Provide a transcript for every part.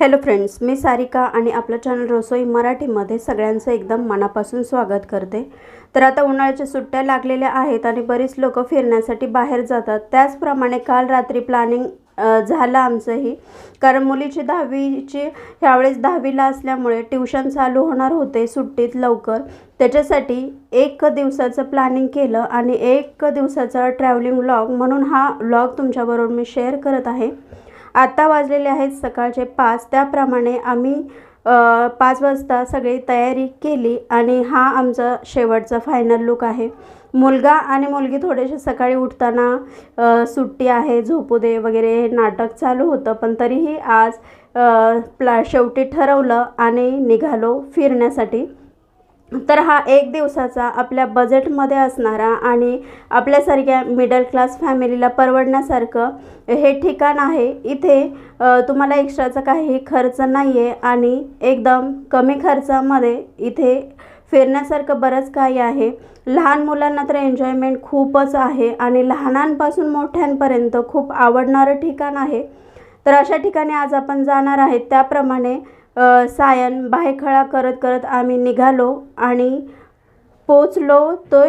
Hello friends मी सारिका आणि आपलं channel रसोई मराठीमध्ये सगळ्यांचं एकदम मनापासून स्वागत करते. तर आता उन्हाळ्याच्या सुट्ट्या लागलेल्या आहेत आणि बरीच लोक फिरण्यासाठी बाहेर जातात. त्याचप्रमाणे काल रात्री प्लॅनिंग झालं आमचंही. कारण मुलीची दहावीची ह्यावेळेस दहावीला असल्यामुळे ट्युशन चालू होणार होते सुट्टीत लवकर. त्याच्यासाठी एक दिवसाचं प्लॅनिंग केलं आणि एक दिवसाचा ट्रॅव्हलिंग व्लॉग म्हणून हा व्लॉग तुमच्याबरोबर मी शेअर करत आहे. आत्ता वाजलेले आहेत सकाळचे पाच. त्याप्रमाणे आम्ही पाच वाजता सगळी तयारी केली आणि हा आमचा शेवटचा फायनल लुक आहे. मुलगा आणि मुलगी थोडेसे सकाळी उठताना सुट्टी आहे झोपू दे वगैरे हे नाटक चालू होतं. पण तरीही आज प्ला शेवटी ठरवलं आणि निघालो फिरण्यासाठी. तर हा एक दिवसाचा आपल्या बजेटमध्ये असणारा आणि आपल्यासारख्या मिडल क्लास फॅमिलीला परवडण्यासारखं हे ठिकाण आहे. इथे तुम्हाला एक्स्ट्राचा काही खर्च नाही आहे आणि एकदम कमी खर्चामध्ये इथे फिरण्यासारखं बरंच काही आहे. लहान मुलांना तर एन्जॉयमेंट खूपच आहे आणि लहानांपासून मोठ्यांपर्यंत खूप आवडणारं ठिकाण आहे. तर अशा ठिकाणी आज आपण जाणार आहेत. त्याप्रमाणे सायन बायखळा करत करत आम्ही निघालो आणि पोचलो तो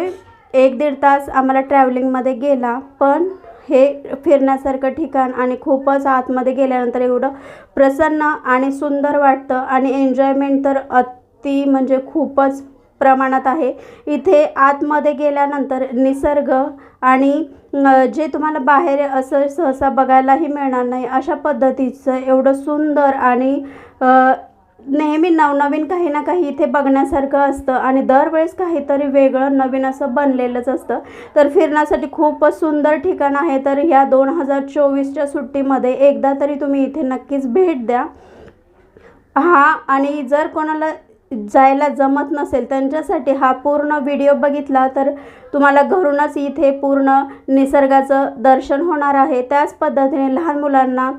एक दीड तास आम्हाला ट्रॅव्हलिंगमध्ये गेला. पण हे फिरण्यासारखं ठिकाण आणि खूपच आतमध्ये गेल्यानंतर एवढं प्रसन्न आणि सुंदर वाटतं आणि एन्जॉयमेंट तर अति म्हणजे खूपच प्रमाणात आहे. इथे आतमध्ये गेल्यानंतर निसर्ग आणि जे तुम्हाला बाहेर असं सहसा बघायलाही मिळणार नाही अशा पद्धतीचं एवढं सुंदर आणि नेहमी नवनवीन काही ना काही इथे बघण्यासारखं असतं आणि दरवेळेस काहीतरी वेगळं नवीन असं बनलेलंच असतं. तर फिरण्यासाठी खूपच सुंदर ठिकाण आहे. तर ह्या दोन हजार चोवीसच्या सुट्टीमध्ये एकदा तरी तुम्ही इथे नक्कीच भेट द्या. हा आणि जर कोणाला जायला जमत नसेल त्यांच्यासाठी हा पूर्ण व्हिडिओ बघितला तर तुम्हाला घरूनच इथे पूर्ण निसर्गाचं दर्शन होणार आहे. त्याच पद्धतीने लहान मुलांना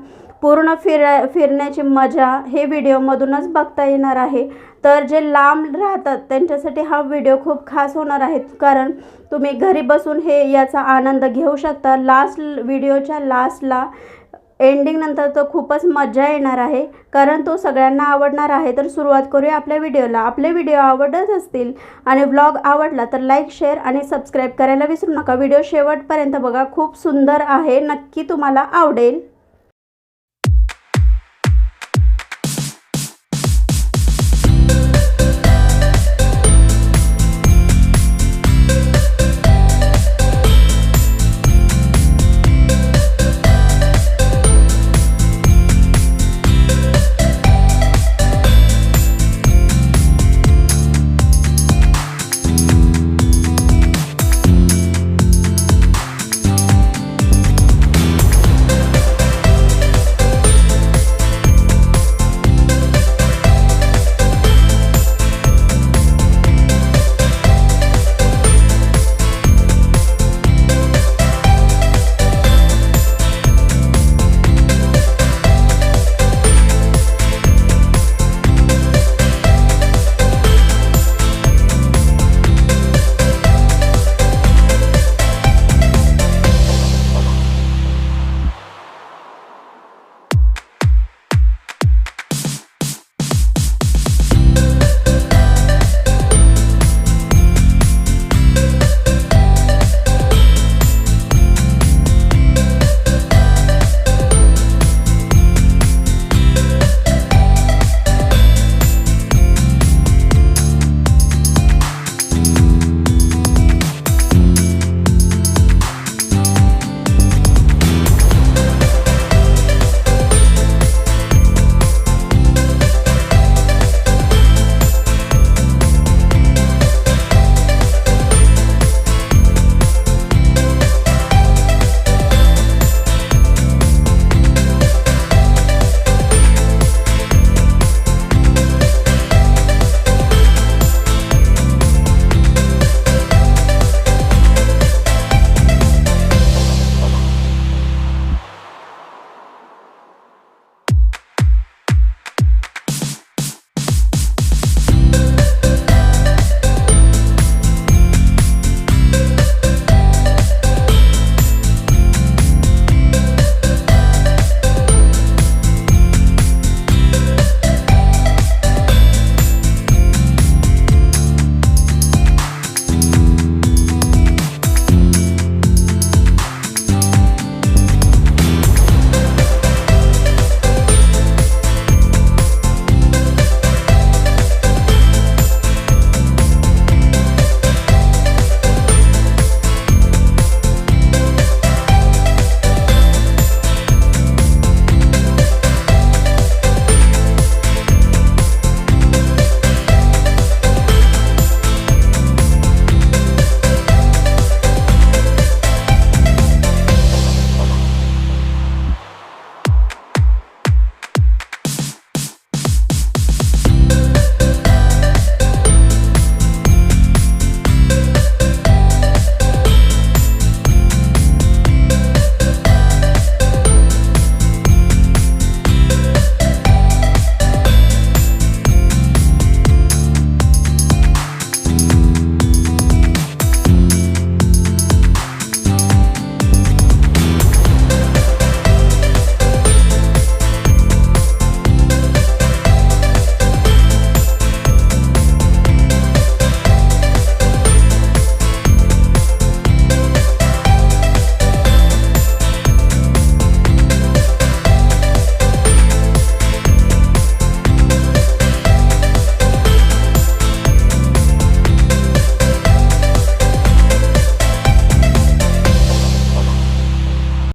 पूर्ण फिरा फिरण्याची मजा हे व्हिडिओमधूनच बघता येणार आहे. तर जे लांब राहतात त्यांच्यासाठी हा व्हिडिओ खूप खास होणार आहे. कारण तुम्ही घरी बसून हे याचा आनंद घेऊ शकता. लास्ट व्हिडिओच्या लास्टला एंडिंगनंतर तर खूपच मजा येणार आहे. कारण तो सगळ्यांना आवडणार आहे. तर सुरुवात करूया आपल्या व्हिडिओला. आपले व्हिडिओ आवडत असतील आणि ब्लॉग आवडला तर लाईक शेअर आणि सबस्क्राईब करायला विसरू नका. व्हिडिओ शेवटपर्यंत बघा. खूप सुंदर आहे. नक्की तुम्हाला आवडेल.